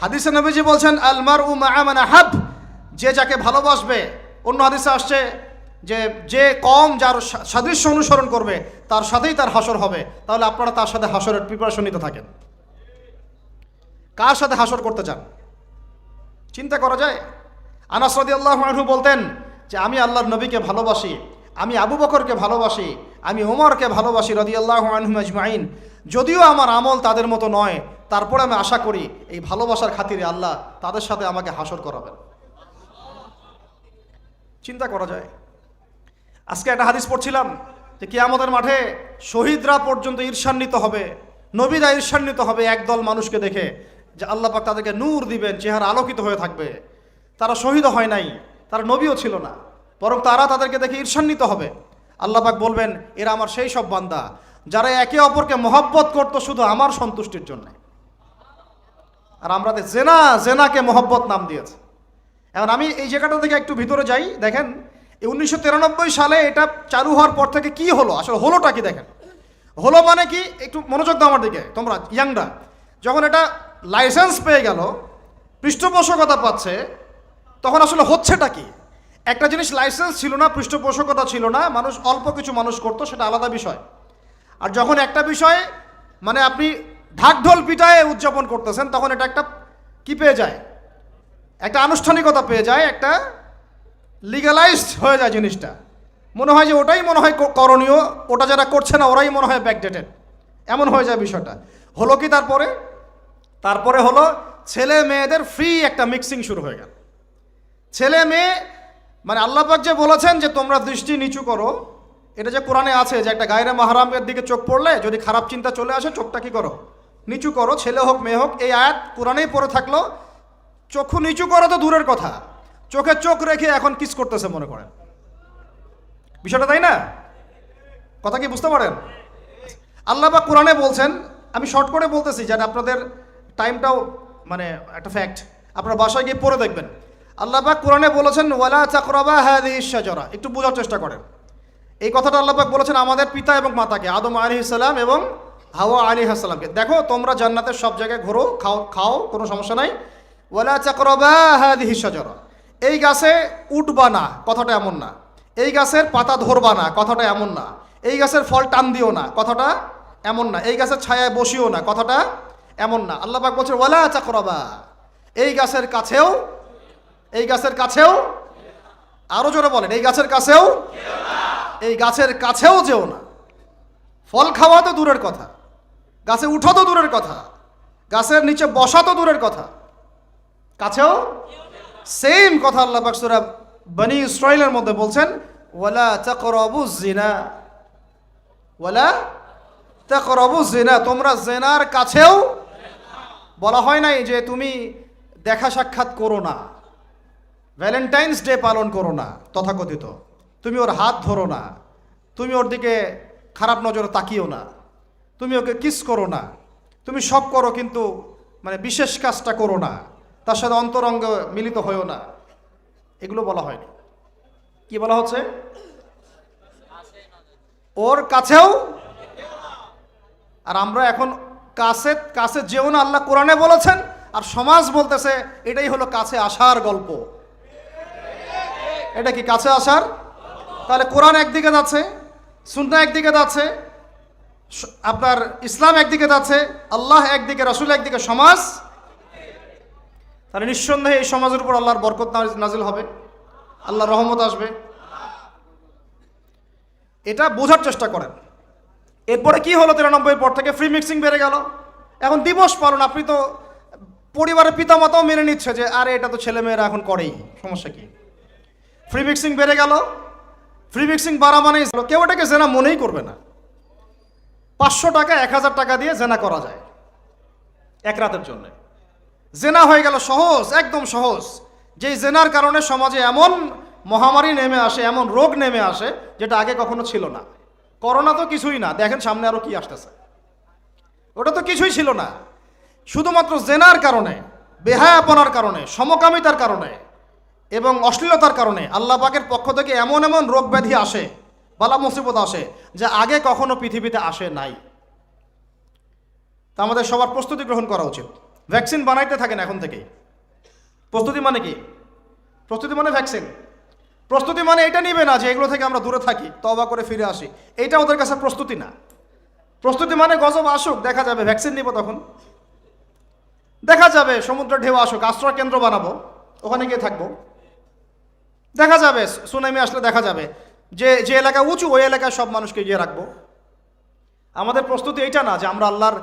হাদিসে নবীজি বলছেন আলমার উ মাআমানা হাব যে যাকে ভালোবাসবে, অন্য হাদিসে আসছে যে যে কম যার সাদৃশ্য অনুসরণ করবে, তার সাথেই তার হাসর হবে। তাহলে আপনারা তার সাথে হাসরের প্রিপারেশন নিতে থাকেন। কার সাথে হাসর করতে চান? চিন্তা করা যায়? আনাস আল্লাহ আনহু বলতেন যে, আমি আল্লাহর নবীকে ভালোবাসি, আমি আবু বকরকে ভালোবাসি, আমি ওমরকে ভালোবাসি রাদিয়াল্লাহু আনহু আজমাইন। যদিও আমার আমল তাদের মতো নয় তারপরে আমি আশা করি এই ভালোবাসার খাতিরে আল্লাহ তাদের সাথে আমাকে হাসর করাবেন। চিন্তা করা যায়। আজকে একটা হাদিস পড়ছিলাম যে কিয়ামতের মাঠে শহীদরা পর্যন্ত ঈর্ষান্বিত হবে, নবীরা ঈর্ষান্বিত হবে একদল মানুষকে দেখে যে আল্লাহ পাক তাদেরকে নূর দিবেন, চেহারা আলোকিত হয়ে থাকবে। তারা শহীদ হয় নাই, তারা নবীও ছিল না, বরং তারা তাদেরকে দেখে ঈর্ষান্বিত হবে। আল্লাহ পাক বলবেন, এরা আমার সেই সব বান্দা, যারা একে অপরকে মহব্বত করতো শুধু আমার সন্তুষ্টির জন্য। আর আমরা জেনা, জেনাকে মহব্বত নাম দিয়েছে। এখন আমি এই জায়গাটা থেকে একটু ভিতরে যাই, দেখেন উনিশশো সালে এটা চালু হওয়ার পর থেকে কি হলো? আসলে হলোটা কি দেখেন? হলো মানে কি? একটু মনোযোগ দাও আমার দিকে, তোমরা ইয়াংরা। যখন এটা লাইসেন্স পেয়ে গেল, পৃষ্ঠপোষকতা পাচ্ছে, তখন আসলে হচ্ছেটা কি? একটা জিনিস লাইসেন্স ছিল না, পৃষ্ঠপোষকতা ছিল না, মানুষ অল্প কিছু মানুষ করতো, সেটা আলাদা বিষয়। আর যখন একটা বিষয় মানে আপনি ঢাকঢোল পিটায় উদযাপন করতেছেন, তখন এটা একটা কি পেয়ে যায়? একটা আনুষ্ঠানিকতা পেয়ে যায়, একটা লিগালাইজড হয়ে যায় জিনিসটা। মনে হয় যে ওটাই মনে হয় করণীয়, ওটা যারা করছে না, ওরাই মনে হয় ব্যাকডেটেড এমন হয়ে যায় বিষয়টা। হলো কি তারপরে? তারপরে হলো ছেলে মেয়েদের ফ্রি একটা মিক্সিং শুরু হয়ে গেল। ছেলে মেয়ে মানে আল্লাপাক যে বলেছেন যে তোমরা দৃষ্টি নিচু করো, এটা যে কোরআনে আছে যে একটা গায়রে মাহারামের দিকে চোখ পড়লে যদি খারাপ চিন্তা চলে আসে, চোখটা কি করো? নিচু করো, ছেলে হোক, মেয়ে হোক, এই আয়াত কোরআনেই পড়ে থাকল। চক্ষু নিচু করো তো দূরের কথা। চোখে চোখ রেখে এখন কিস করতেছে মনে করেন। বিষয়টা তাই না? কথা কি বুঝতে পারেন? আল্লাহ বা কোরআনে বলছেন, আমি শর্ট করে বলতেছি যেন আপনাদের টাইমটাও মানে একটা ফ্যাক্ট আপনারা বাসায় গিয়ে পড়ে দেখবেন। আল্লাহ পাক কোরআনে বলেছেন, ওয়ালা চাকরাবা হাদিস শাজরা। একটু বোঝার চেষ্টা করেন। এই কথাটা আল্লাহবাক বলেছেন আমাদের পিতা এবং মাতাকে, আদম আলী ইসলাম এবং হাওয়া আলী হাসালামকে দেখো, তোমরা জান্নাতের সব জায়গায় ঘোরো, খাও খাও, কোনো সমস্যা নাই। ওয়ালা চাকরাবা হাদিস শাজরা। এই গাছে উঠবা না, কথাটা এমন না। এই গাছের পাতা ধরবা না, কথাটা এমন না। এই গাছের ফল টান দিও না, কথাটা এমন না। এই গাছের ছায়ায় বসিও না, কথাটা এমন না। আল্লাহ পাক বলছে ওয়ালা চাকরাবা এই গাছের কাছেও এই গাছের কাছেও আরও জোরে বলেন, এই গাছের কাছেও এই গাছের কাছেও যেও না। ফল খাওয়া তো দূরের কথা। গাছে উঠা তো দূরের কথা। গাছের নিচে বসা তো দূরের কথা। কাছেও? সেম কথা আল্লাহ পাক সূরা বনি ইসরাইলের মধ্যে বলছেন, ওয়ালা তাকরাবু জিনা ওয়ালা তাকরাবু জিনা তোমরা জেনার কাছেও বলা হয় নাই যে তুমি দেখা সাক্ষাৎ করো না। ভ্যালেন্টাইন্স ডে পালন করো না, তথাকথিত। তুমি ওর হাত ধরো না। তুমি ওর দিকে খারাপ নজরে তাকিও না। তুমি ওকে কিস করো না। তুমি সব করো কিন্তু মানে বিশেষ কাজটা করো না। তার সাথে অন্তরঙ্গ মিলিত হয়েও না। এগুলো বলা হয়নি। কি বলা হচ্ছে? ওর কাছেও? আর আমরা এখন কাছে কাছে যেও না, আল্লাহ কোরআনে বলেছেন, আর সমাজ বলতেছে, এটাই হলো কাছে আসার গল্প। এটা কি কাছে আসার? তাহলে কোরআন একদিকে যাচ্ছে সুন্না একদিকে যাচ্ছে আপনার ইসলাম একদিকে যাচ্ছে, আল্লাহ একদিকে, রাসুল একদিকে, সমাজ। তাহলে নিঃসন্দেহে এই সমাজের উপর আল্লাহর বরকত নাজ- নাজিল হবে। আল্লাহর রহমত আসবে। এটা বোঝার চেষ্টা করেন। এরপরে কি হলো তিরানব্বই পর থেকে? ফ্রি মিক্সিং বেড়ে গেল। এখন দিবস পালন, আপনি তো পরিবারের পিতামাতাও মেনে নিচ্ছে যে, আরে এটা তো ছেলেমেয়েরা এখন করেই, সমস্যা কি? ফ্রি মিক্সিং বেড়ে গেল। ফ্রি মিক্সিং বাড়া মানেই কেউ এটাকে জেনা মনেই করবে না। পাঁচশো টাকা, এক হাজার টাকা দিয়ে জেনা করা যায় এক রাতের জন্য। জেনা হয়ে গেল সহজ, একদম সহজ। যেই জেনার কারণে সমাজে এমন মহামারী নেমে আসে, এমন রোগ নেমে আসে, যেটা আগে কখনো ছিল না। করোনা তো কিছুই না, দেখেন সামনে আরও কি আসতেছে। ওটা তো কিছুই ছিল না। শুধুমাত্র জেনার কারণে, বেহায়াপনার কারণে, সমকামিতার কারণে এবং অশ্লীলতার কারণে আল্লাহ পাকের পক্ষ থেকে এমন এমন রোগ ব্যাধি আসে বালা মুসিবত আসে যা আগে কখনো পৃথিবীতে আসে নাই। তা আমাদের সবার প্রস্তুতি গ্রহণ করা উচিত। ভ্যাকসিন বানাইতে থাকেন এখন থেকেই। প্রস্তুতি মানে কি? প্রস্তুতি মানে ভ্যাকসিন প্রস্তুতি মানে এটা নিবে না যে এগুলো থেকে আমরা দূরে থাকি তবা করে ফিরে আসি। এইটা ওদের কাছে প্রস্তুতি না। প্রস্তুতি মানে গজব আসুক, দেখা যাবে ভ্যাকসিন নিব তখন। দেখা যাবে, সমুদ্র ঢেউ আসুক, আশ্রয় কেন্দ্র বানাবো, ওখানে গিয়ে থাকব। দেখা যাবে, সুনামি আসলে দেখা যাবে। যে যে এলাকা উঁচু, ওই এলাকায় সব মানুষকে গিয়ে রাখব। আমাদের প্রস্তুতি এইটা না যে আমরা আল্লাহর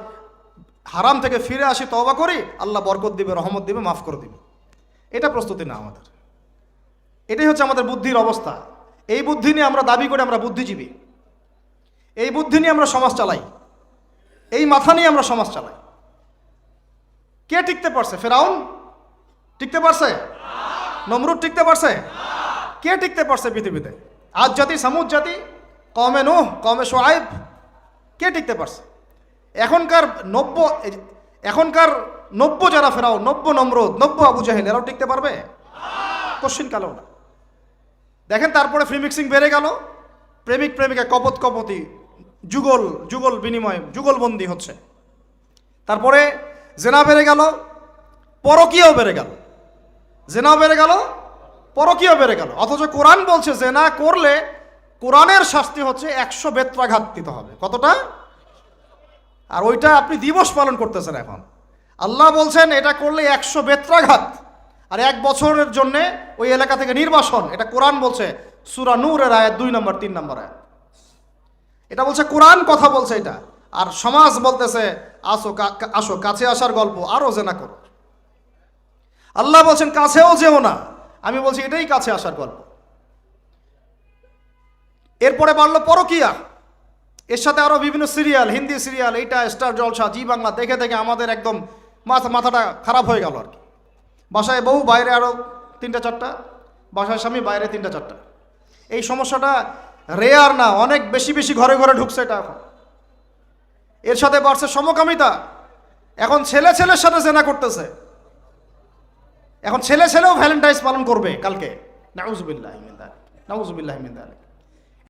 হারাম থেকে ফিরে আসি তবা করি, আল্লাহ বরকত দিবে, রহমত দিবে, মাফ করে দিবে। এটা প্রস্তুতি না আমাদের। এটাই হচ্ছে আমাদের বুদ্ধির অবস্থা। এই বুদ্ধি নিয়ে আমরা দাবি করি আমরা বুদ্ধিজীবী। এই বুদ্ধি নিয়ে আমরা সমাজ চালাই। এই মাথা নিয়ে আমরা সমাজ চালাই। কে টিকতে পারছে? ফেরাউন? টিকতে পারছে? নমরুদ টিকতে পারছে? কে টিকতে পারছে পৃথিবীতে? আজ জাতি সামুদ জাতি কমে নুহ কমে সোয়াইব কে টিকতে পারছে? এখনকার নব্য এখনকার নব্য যারা ফেরাও নব্য নমরুদ, নব্য আবু জাহেল, এরাও টিকতে পারবে? কোশ্চিন কালেও না। দেখেন, তারপরে ফ্রি মিক্সিং বেড়ে গেল। প্রেমিক প্রেমিকা, কপত কপতি, যুগল যুগল বিনিময় যুগলবন্দি হচ্ছে। তারপরে জেনা বেড়ে গেল, পরকীয়াও বেড়ে গেল। জেনাও বেড়ে গেল পরকীয়াও বেড়ে গেল। অথচ কোরআন বলছে যে না করলে কোরআনের শাস্তি হচ্ছে একশো বেত্রাঘাত দিতে হবে। কতটা? আর ওইটা আপনি দিবস পালন করতেছেন এখন। আল্লাহ বলছেন এটা করলে একশো বেত্রাঘাত। আর এক বছরের জন্যে ওই এলাকা থেকে নির্বাসন। এটা কোরআন বলছে। সুরা নূরের আয়াত দুই নম্বর, তিন নম্বর আয়াত। এটা বলছে কোরআন কথা বলছে এটা। আর সমাজ বলতেছে, আসো আসো, কাছে আসার গল্প আরও জেনা করো। আল্লাহ বলছেন, কাছেও যেও না। আমি বলছি এটাই কাছে আসার গল্প। এরপরে বাড়লো পরকিয়া। এর সাথে আরও বিভিন্ন সিরিয়াল, হিন্দি সিরিয়াল, এইটা, স্টার, জলসা, জি বাংলা, দেখে দেখে আমাদের একদম মাথা মাথাটা খারাপ হয়ে গেল আর কি। বাসায় বউ, বাইরে আরও তিনটা, চারটা। বাসায় স্বামী, বাইরে তিনটা, চারটা। এই সমস্যাটা রেয়ার না, অনেক বেশি বেশি ঘরে ঘরে ঢুকছে এটা এখন। এর সাথে বাড়ছে সমকামিতা। এখন ছেলে ছেলের সাথে জেনা করতেছে। এখন ছেলে ছেলেও ভ্যালেন্টাইন্স পালন করবে কালকে নাউজুবিল্লাহ মিন যালিক। নাউজুবিল্লাহ।